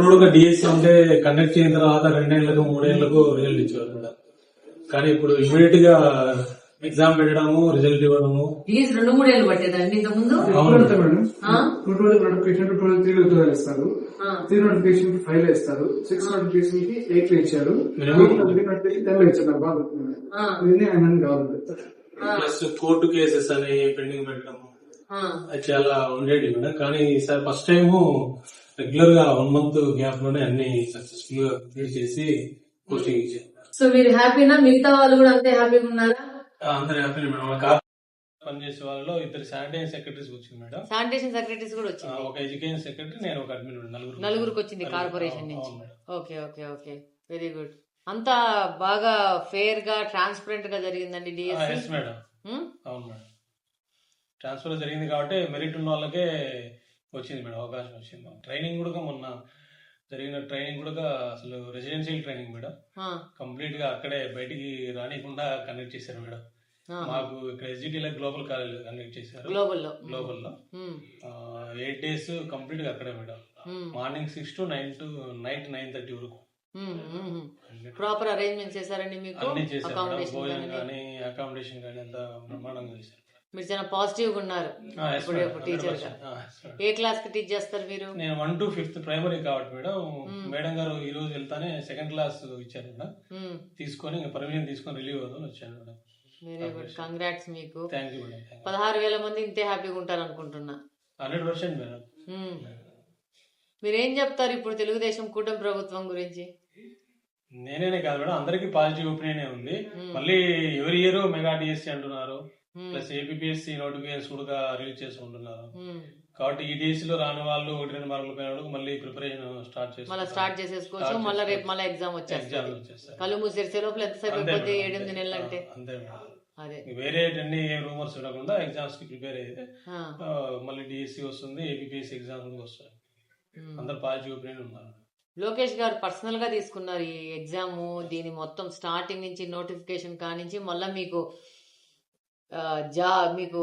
ఇప్పుడు డిఎస్సి ఉంటే కండక్ట్ చేసిన తర్వాత రెండేళ్ళకు మూడేళ్ళకు రిజల్ట్ ఇచ్చేవారు మేడం. కానీ ఇప్పుడు ఇమీడియట్గా ఎగ్జామ్ పెట్టడము రిజల్ట్ ఇవ్వడము. ప్లీజ్ రెండు మూడు ఏళ్ళు పట్టేదండి ఇంత ముందు? Two twelve notification two twelve three ఉద్యోగాలు ఇస్తారు. ఆ. త్రీ నోటిఫికేషన్కి ఫైవ్ ఇస్తారు సిక్స్ నోటిఫికేషన్కి ఎయిట్ ఇచ్చారు. నోటిఫికేషన్ ఇచ్చారు. బాగా. ఇది ఆయన కావాలి ప్లస్ కోర్టు కేసెస్ అని పెండింగ్ పెట్టడము. చాలా ఉండేది మేడం. కానీ ఈసారి ఫస్ట్ టైం రెగ్యులర్గా వన్ మంత్ గ్యాప్లోనే అన్ని సక్సెస్ఫుల్గా కంప్లీట్ చేసి పోస్టింగ్ ఇచ్చారు సో మీరు హ్యాపీనా? మిగతా వాళ్ళు కూడా అంతే హ్యాపీగా ఉన్నారా? అందరూ హ్యాపీ మేడం. కార్ పనిచేసే వాళ్ళలో ఇద్దరు శానిటైజ్ సెక్రటరీస్ వచ్చింది మేడం. శానిటేషన్ సెక్రటరీస్ కూడా వచ్చింది. ఒక ఎడ్యుకేషన్ సెక్రటరీ నేను ఒక అడ్మిన్ నలుగురు. నలుగురికి వచ్చింది. కార్పొరేషన్ నుంచి. Okay okay okay. Very good. అంతా బాగా ఫేర్గా ట్రాన్స్పరెంట్గా జరిగిందండి ఎస్ డిఎస్సి మేడం. అవును మేడం. ట్రాన్స్ఫర్ జరిగింది కాబట్టి మెరిట్ ఉన్న వాళ్ళకే వచ్చింది మేడం అవకాశం వచ్చింది ట్రైనింగ్ కూడా మొన్న జరిగిన ట్రైనింగ్ కూడా అసలు రెసిడెన్షియల్ ట్రైనింగ్ మేడం. కంప్లీట్గా అక్కడే బయటికి రానికుండా కండక్ట్ చేశారు మేడం. మాకు ఇక్కడ ఎస్జిటీలో గ్లోబల్ కాలేజ్ కండక్ట్ చేశారు. గ్లోబల్లో. గ్లోబల్లో ఎయిట్ డేస్ కంప్లీట్గా అక్కడే madam. Morning six to nine to night nine thirty వరకు. ప్రాపర్ అరేంజ్మెంట్ చేశారండి మీకు? అన్ని చేశారు భోజనం కానీ అకామిడేషన్ కానీ అంతా బ్రహ్మాండంగా చేశారు. మీరు చాలా పాజిటివ్గా ఉన్నారు. ఇప్పుడు టీచర్ 100%. గా. ఆ, yes madam. ఏ క్లాస్కి టీచ్ చేస్తారు మీరు? నేను వన్ టు ఫిఫ్త్ ప్రైమరీ కాబట్టి మేడం మేడం గారు ఈ రోజు వెళ్తానే సెకండ్ క్లాస్ ఇచ్చారు మేడం. తీసుకొని ఇంకా పర్మిషన్ తీసుకొని రిలీవ్ అవుదాం వచ్చాను మేడం. వెరీ గుడ్ కంగ్రాట్స్ మీకు. థ్యాంక్ యూ మేడం పదహారు వేల మంది ఇంతే హ్యాపీగా ఉంటారు అనుకుంటున్నా హండ్రెడ్ పర్సెంట్ మేడం. మ్మ్. మీరేం చెప్తారు ఇప్పుడు తెలుగుదేశం కూటమి ప్రభుత్వం గురించి? నేనే కాదు మేడం అందరికి పాజిటివ్ ఒపీనియన్ ఉంది. మళ్ళీ ఎవరి ఇయర్ మెగా డిఎస్సి అంటున్నారు. మ్మ్. ప్లస్ ఏపీఎస్సి నోటిఫికేషన్స్ కూడా రిలీజ్ చేసుకుంటున్నారు. కాబట్టి ఈ డేస్లో రాని వాళ్ళు ఒకటి రెండు మార్కులు వాళ్ళకి మళ్ళీ ప్రిపరేషన్ స్టార్ట్ చేసి మళ్ళీ స్టార్ట్ చేసేసుకోవచ్చు. మళ్ళీ రేపు. మళ్ళీ ఎగ్జామ్ వచ్చేస్తారు కళ్ళు మూసేసే లోపల అయిపోతే మేడం, ఏడెనిమిది. నెలలు అంటే. అంతే వేరే అన్ని రూమర్స్ ఉండకుండా ఎగ్జామ్స్కి ప్రిపేర్ అయితే మళ్ళీ డిఎస్సి వస్తుంది ఏపీఎస్సి ఎగ్జామ్స్ కూడా వస్తాయి. అందరు పాజిటివ్ ఒపీనియన్ ఉన్నారు. లోకేష్ గారు పర్సనల్గా తీసుకున్నారు ఈ ఎగ్జామ్. దీని మొత్తం స్టార్టింగ్ నుంచి నోటిఫికేషన్ కానించి మళ్ళీ మీకు జా మీకు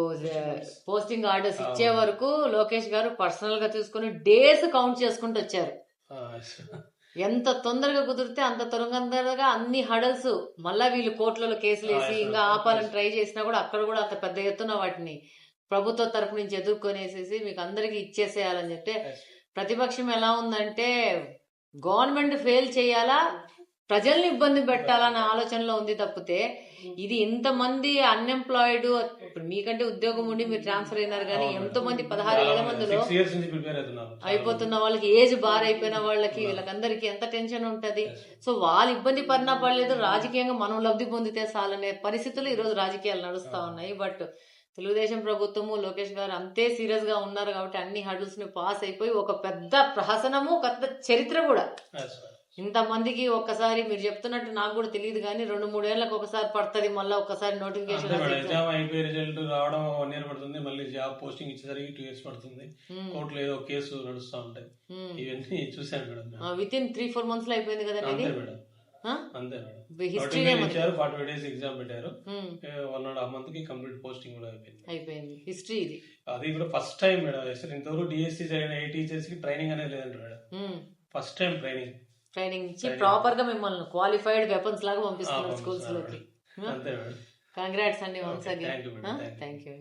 పోస్టింగ్ ఆర్డర్స్ ఇచ్చే వరకు లోకేష్ గారు పర్సనల్గా తీసుకుని డేస్ కౌంట్ చేసుకుంటూ వచ్చారు. ఎంత తొందరగా కుదిరితే అంత తొందరగా అన్ని హడల్స్ మళ్ళా వీళ్ళు కోర్టులలో కేసులు వేసి ఇంకా ఆపాలని ట్రై చేసినా కూడా అక్కడ కూడా అంత పెద్ద ఎత్తున వాటిని ప్రభుత్వ తరపు నుంచి ఎదుర్కొనేసేసి మీకు అందరికి ఇచ్చేసేయాలని చెప్తే ప్రతిపక్షం ఎలా ఉందంటే గవర్నమెంట్ ఫెయిల్ చేయాలా? ప్రజల్ని ఇబ్బంది పెట్టాలన్న ఆలోచనలో ఉంది తప్పితే ఇది ఇంతమంది అన్ఎంప్లాయిడ్ ఇప్పుడు మీకంటే ఉద్యోగం ఉండి మీరు ట్రాన్స్ఫర్ అయినారు కానీ ఎంతో మంది పదహారు వేల మందిలో అయిపోతున్న వాళ్ళకి ఏజ్ బార్ అయిపోయిన వాళ్ళకి వీళ్ళకందరికి ఎంత టెన్షన్ ఉంటది? సో వాళ్ళు ఇబ్బంది పడినా పడలేదు రాజకీయంగా మనం లబ్ధి పొందితే చాలనే పరిస్థితులు ఈ రోజు రాజకీయాలు నడుస్తా ఉన్నాయి. బట్ తెలుగుదేశం ప్రభుత్వము లోకేష్ గారు అంతే సీరియస్గా ఉన్నారు కాబట్టి అన్ని హడల్స్ని పాస్ అయిపోయి ఒక పెద్ద ప్రహసనము పెద్ద చరిత్ర కూడా. ఇంతమందికి ఒక్కసారి మీరు చెప్తున్నట్టు నాకు కూడా తెలియదు కానీ రెండు మూడేళ్ళకు ఒకసారి పడుతుంది మళ్ళీ మేడం నోటిఫికేషన్ ఎగ్జామ్ అయిపోయి రిజల్ట్ రావడం వన్ ఇయర్ పడుతుంది మళ్ళీ జాబ్ పోస్టింగ్ ఇచ్చేసరికి టూ ఇయర్స్ పడుతుంది. కోర్టులో ఏదో కేసు నడుస్తూ ఉంటాయి. ఇవన్నీ చూశాను madam. With in three four మంత్స్లో అయిపోయింది కదండి అంతే మేడం? అంతే మేడం. ఇచ్చారు ఫార్టీ డేస్ ఎగ్జామ్ పెట్టారు. వన్ అండ్ హాఫ్ మంత్కి కంప్లీట్ పోస్టింగ్ కూడా అయిపోయింది. అయిపోయింది. హిస్టరీ ఇది. అది కూడా ఫస్ట్ టైం మేడం. ఇంతవరకు డిఎస్సి జరిగిన ఏ టీచర్స్కి ట్రైనింగ్ అనేది లేదంట madam. First time training training ఇచ్చి ప్రాపర్గా మిమ్మల్ని క్వాలిఫైడ్ వెపన్స్ లాగా పంపిస్తున్నారు స్కూల్స్లోకి కంగ్రాట్స్ అండి వన్స్ అగైన్. Thank you